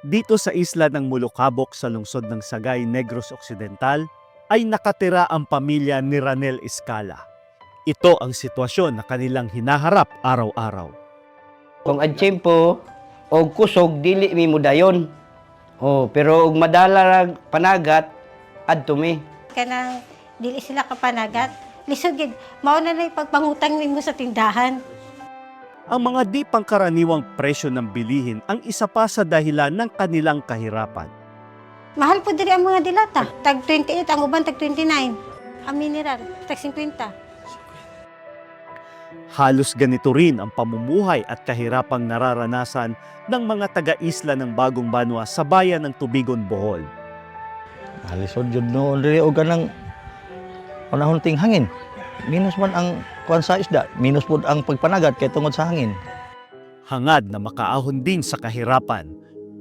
Dito sa isla ng Mulukabok sa lungsod ng Sagay, Negros Occidental, ay nakatira ang pamilya ni Ranel Escala. Ito ang sitwasyon na kanilang hinaharap araw-araw. Kung ad tiyempo, og kusog, dili mi mudayon. Oh, pero og madala rag panagat, adto mi. Kanang dili sila kapanagat. Lisod gid, mao na lang pagpangutang nimo sa tindahan. Ang mga di pangkaraniwang presyo ng bilihin ang isa pa sa dahilan ng kanilang kahirapan. Mahal po diri ang mga dilata. Tag 28, ang uban tag 29. Ang mineral, tag 50. Halos ganito rin ang pamumuhay at kahirapang nararanasan ng mga taga-isla ng Bagong Banwa sa bayan ng Tubigon, Bohol. Alisod jud no diri og kanang unahon ting hangin. Minus man ang kuan sa isda, minus pud ang pagpanagat kay tungod sa hangin. Hangad na makaahon din sa kahirapan,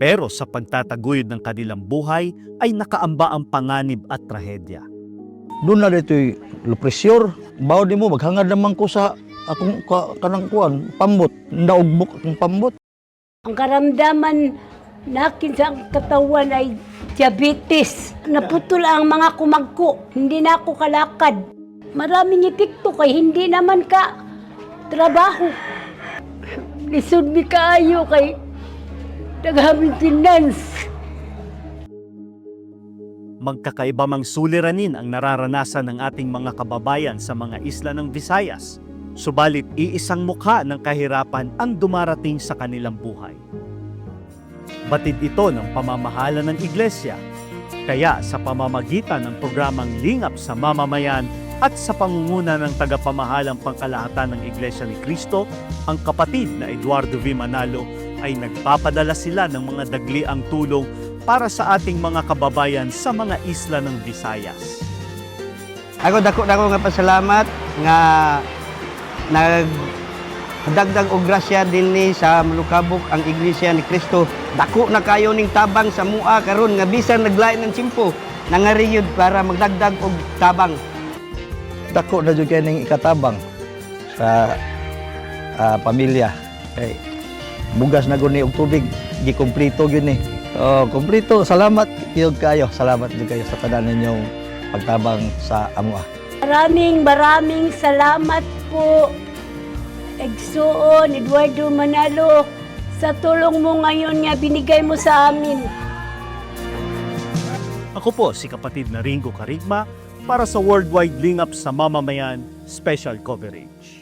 pero sa pagtataguyod ng kanilang buhay ay nakaamba ang panganib at trahedya. Doon na dito'y lupresyur. Bawo di mo maghangad naman ko sa akong ka, kanang kuan pambot. Naugbok akong pambot. Ang karamdaman nakin sa katawan ay diabetes. Naputol ang mga kumagko. Hindi na ako kalakad. Maraming epekto kay hindi naman ka trabaho. Lisod mi kaayo kay naghaming finance. Magkakaiba mang suliranin ang nararanasan ng ating mga kababayan sa mga isla ng Visayas. Subalit iisang mukha ng kahirapan ang dumarating sa kanilang buhay. Batid ito ng pamamahala ng iglesia. Kaya sa pamamagitan ng programang Lingap sa Mamamayan at sa pangunguna ng tagapamahalang pangkalahatan ng Iglesia ni Cristo, ang kapatid na Eduardo V. Manalo ay nagpapadala sila ng mga dagliang tulong para sa ating mga kababayan sa mga isla ng Visayas. Ako dako dako nga pasalamat nga nag dagdag og grasya dinhi sa Malukabok ang Iglesia ni Kristo. Dako na kayo ning tabang sa mua karon nga bisan naglain ng tsimpo nangariyod para magdagdag og tabang. Dako na jud kay ning ikatabang sa ah, pamilya. Kay bugas na guni og tubig, gikumpleto gyud ni. Oh, kumpleto. Salamat gyud kayo. Salamat gyud kayo sa tanan ninyong pagtabang sa amua. Maraming maraming salamat po. Egsoon, Eduardo Manalo, sa tulong mo ngayon nga binigay mo sa amin. Ako po si kapatid na Ringo Karigma para sa Worldwide Lingap sa Mamamayan Special Coverage.